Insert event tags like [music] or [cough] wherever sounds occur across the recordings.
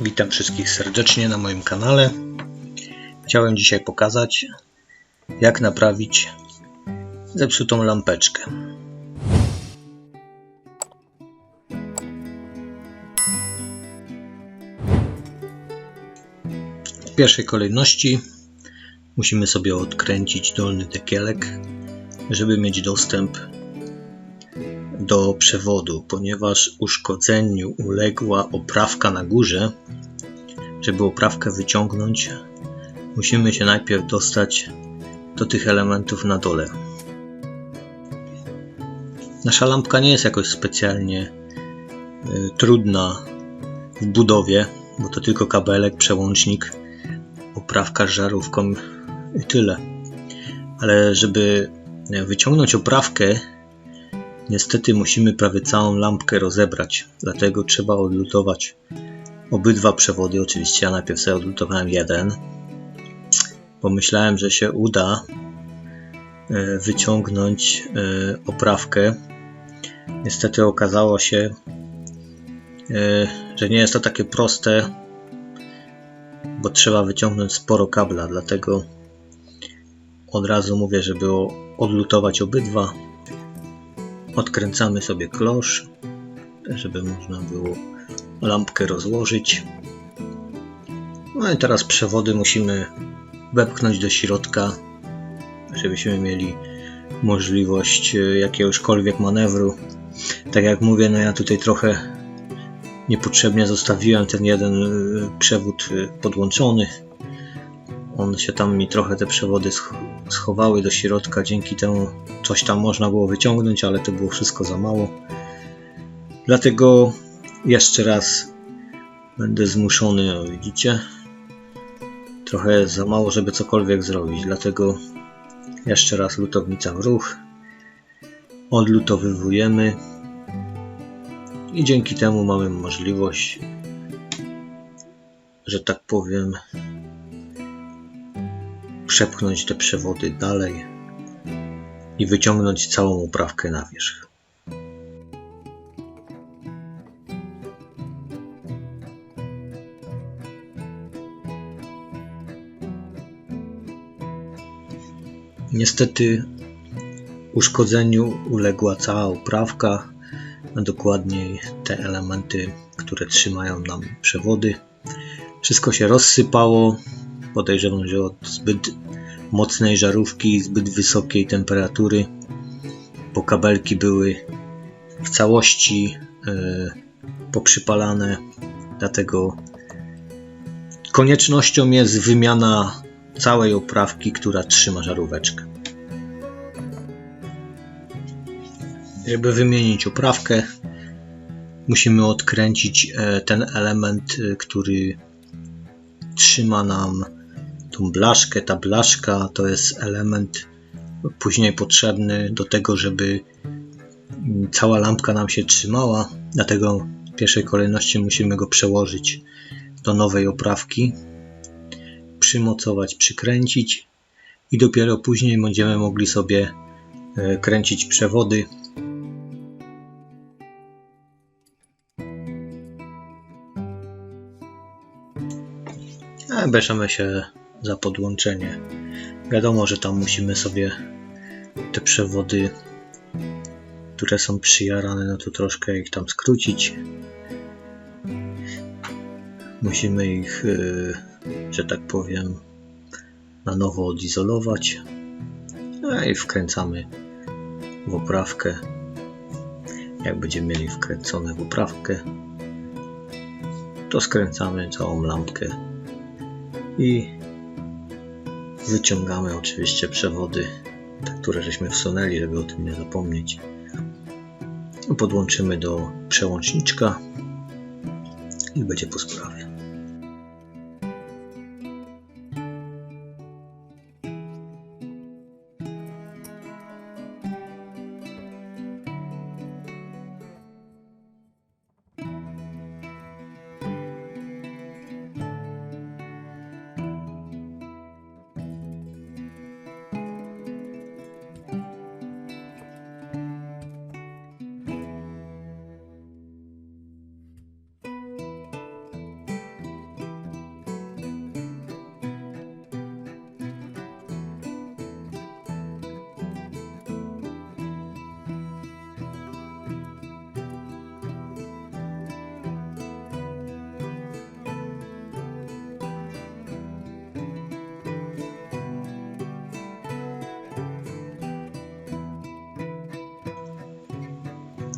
Witam wszystkich serdecznie na moim kanale. Chciałem dzisiaj pokazać, jak naprawić zepsutą lampeczkę. Pierwszej kolejności musimy sobie odkręcić dolny dekielek, żeby mieć dostęp do przewodu, ponieważ uszkodzeniu uległa oprawka na górze. Żeby oprawkę wyciągnąć, musimy się najpierw dostać do tych elementów na dole. Nasza lampka nie jest jakoś specjalnie y, trudna w budowie, bo to tylko kabelek, przełącznik, oprawka żarówką i tyle. Ale żeby wyciągnąć oprawkę, Niestety musimy prawie całą lampkę rozebrać, dlatego trzeba odlutować obydwa przewody. Oczywiście ja najpierw sobie odlutowałem jeden. Pomyślałem, że się uda e, wyciągnąć e, oprawkę. Niestety okazało się, e, że nie jest to takie proste, bo trzeba wyciągnąć sporo kabla, dlatego od razu mówię, żeby odlutować obydwa Odkręcamy sobie klosz, żeby można było lampkę rozłożyć. No i teraz przewody musimy wepchnąć do środka, żebyśmy mieli możliwość e, jakiegośkolwiek manewru. Tak jak mówię, no ja tutaj trochę niepotrzebnie zostawiłem ten jeden e, przewód e, podłączony. On się tam mi trochę te przewody schowały do środka, dzięki temu coś tam można było wyciągnąć, ale to było wszystko za mało. Dlatego jeszcze raz będę zmuszony, widzicie, trochę za mało, żeby cokolwiek zrobić, dlatego jeszcze raz lutownica w ruch, odlutowywujemy i dzięki temu mamy możliwość, że tak powiem, przepchnąć te przewody dalej i wyciągnąć całą uprawkę na wierzch. Niestety uszkodzeniu uległa cała uprawka, a dokładniej te elementy, które trzymają nam przewody. Wszystko się rozsypało. Podejrzewam, że od zbyt mocnej żarówki i zbyt wysokiej temperatury, bo kabelki były w całości e, poprzypalane, dlatego koniecznością jest wymiana całej oprawki, która trzyma żaróweczkę. Żeby wymienić oprawkę, musimy odkręcić e, ten element, e, który trzyma nam tą blaszkę. Ta blaszka to jest element później potrzebny do tego, żeby cała lampka nam się trzymała. Dlatego w pierwszej kolejności musimy go przełożyć do nowej oprawki, przymocować, przykręcić i dopiero później będziemy mogli sobie e, kręcić przewody. Bierzemy się za podłączenie. Wiadomo, że tam musimy sobie te przewody, które są przyjarane, no to troszkę ich tam skrócić. Musimy ich, y, że tak powiem, na nowo odizolować. No i wkręcamy w oprawkę. Jak będziemy mieli wkręcone w oprawkę, to skręcamy całą lampkę i Wyciągamy oczywiście przewody, które żeśmy wsunęli, żeby o tym nie zapomnieć. Podłączymy do przełączniczka i będzie po sprawie.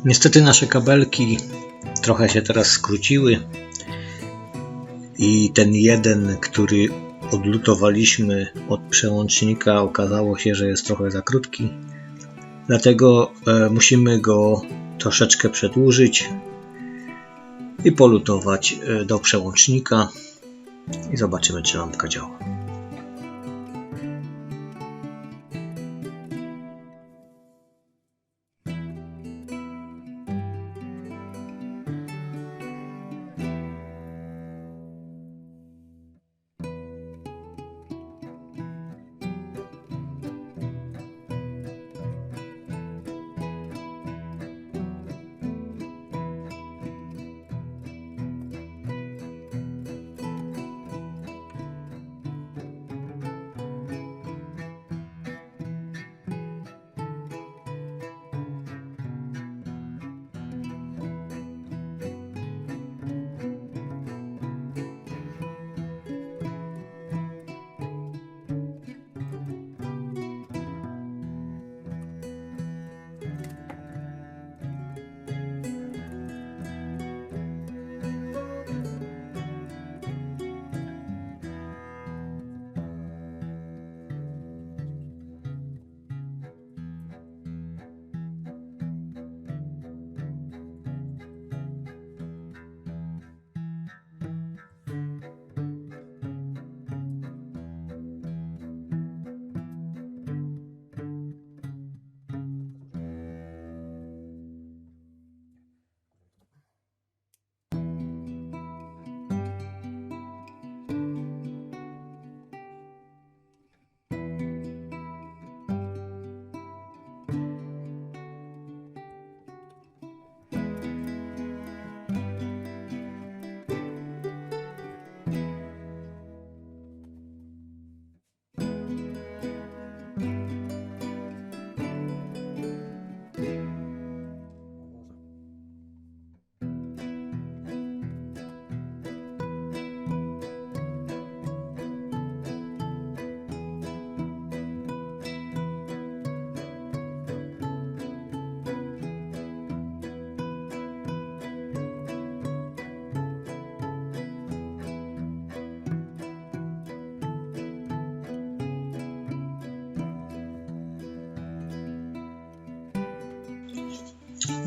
Niestety nasze kabelki trochę się teraz skróciły i ten jeden, który odlutowaliśmy od przełącznika, okazało się, że jest trochę za krótki. Dlatego e, musimy go troszeczkę przedłużyć i polutować e, do przełącznika i zobaczymy, czy lampka działa.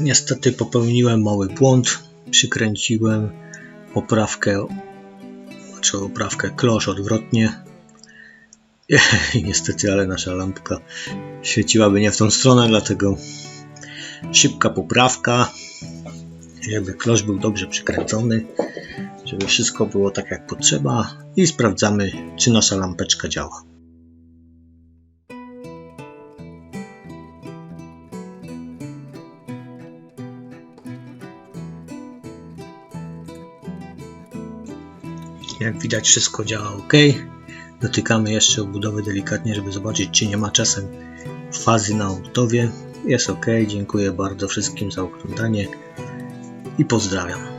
Niestety popełniłem mały błąd. Przykręciłem oprawkę, znaczy oprawkę klosz odwrotnie. [laughs] Niestety, ale nasza lampka świeciłaby nie w tą stronę, dlatego szybka poprawka, żeby klosz był dobrze przykręcony, żeby wszystko było tak jak potrzeba i sprawdzamy, czy nasza lampeczka działa. Jak widać wszystko działa ok. Dotykamy jeszcze obudowy delikatnie, żeby zobaczyć czy nie ma czasem fazy na obudowie. Jest ok. Dziękuję bardzo wszystkim za oglądanie i pozdrawiam.